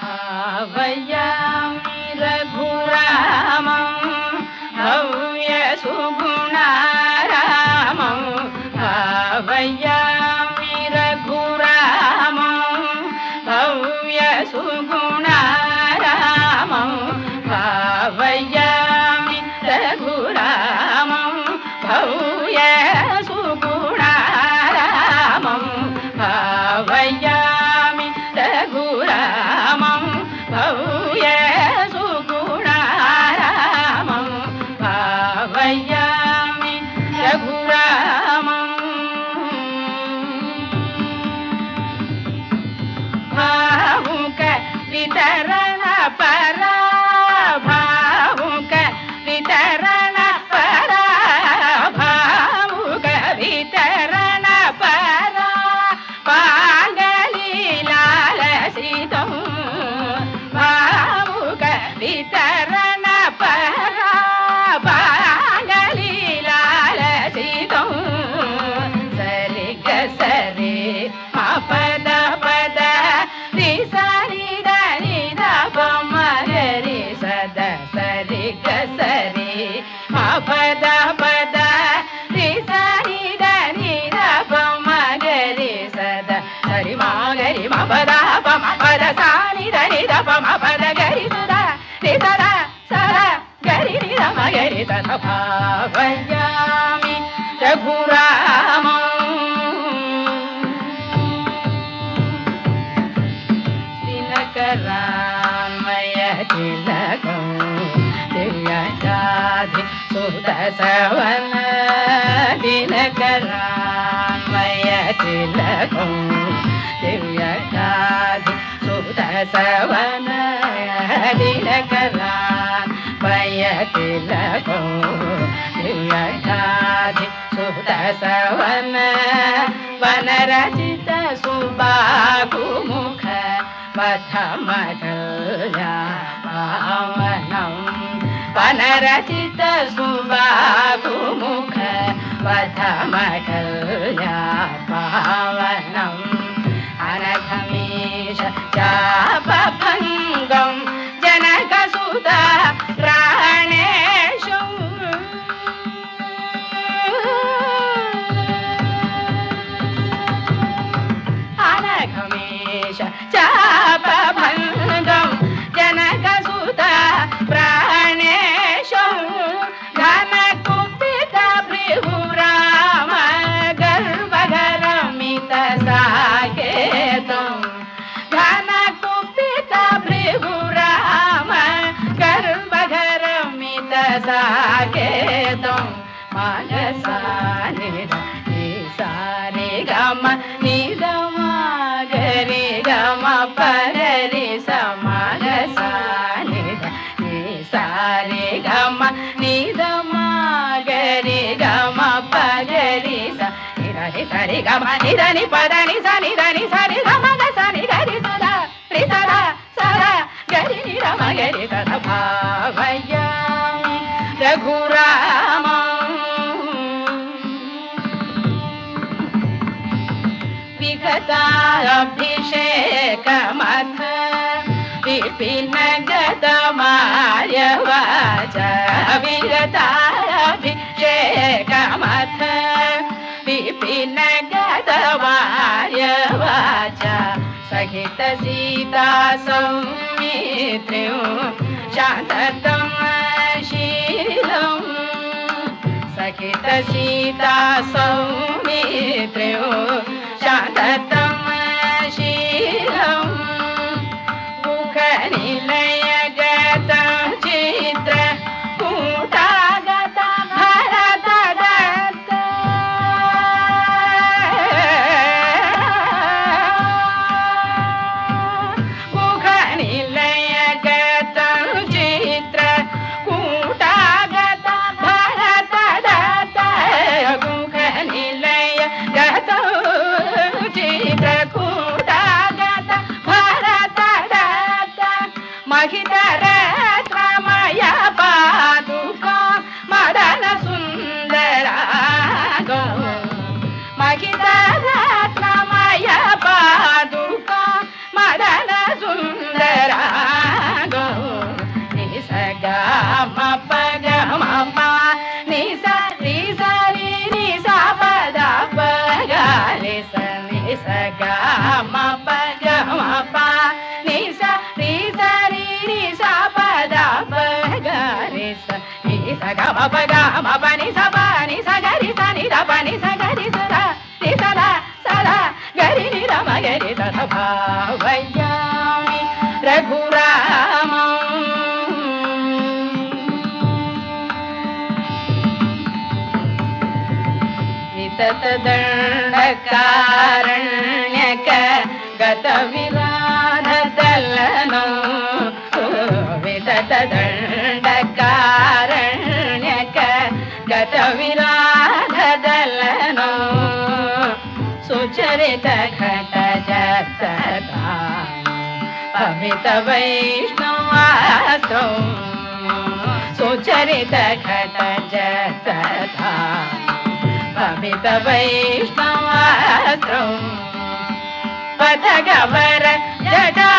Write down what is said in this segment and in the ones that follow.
भावयामि वैयामि सरे पद पद रि सरि दरि दरि सद सरि ग सरि पद पद रि सरि पदा पदा सद सारीप मा गरि गरे सदा सरे कसरिपदा पदानी दे पद गरि मा पदा सर गरि रि रम गरि तथ पा रघुरा ಸುತ ಸವನ ದಿನಕರಾಮಯ ತಿಲಕಂ ದಿವ್ಯ ಕಾದಿ ಸುತ ಸವನ ದಿನಕರಾಮಯ ತಿಲಕಂ ದಿವ್ಯ ಕಾದಿ ಸುತ ಸವನ ವನರಚಿತ ಸುಬಾಕು ಮುಖ ಮಥ ಮಠ वनरचित सुबाहुमुख मठमठया సాకేతం మనసాని నీ సాని గమ నీ గమ గరి గమ పరి సమాన సాని నీ సారి గమ నీ గమ గరి గమ పరి సరి సరి గమ నిదని పదని సని దని సరి विगताभिषेकमथ अपि शेकमथ लिपिनगतमाय वाचा विरता अपि शेकमथ सहित सीता सौमित्र्यो शान्तं शीलम् सहित सीता सौमित्र्यो जाता மகிதரா భజామి రఘురామ. వితదండకారణ్యక గత విరాధతలను వితదండ అమిత వైష్ణవాసో సుచరిత ఘట జగతా సమిత వైష్ణవాసో గవర జడా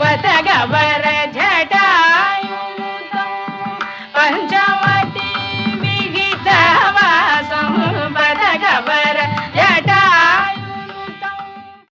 పద గవర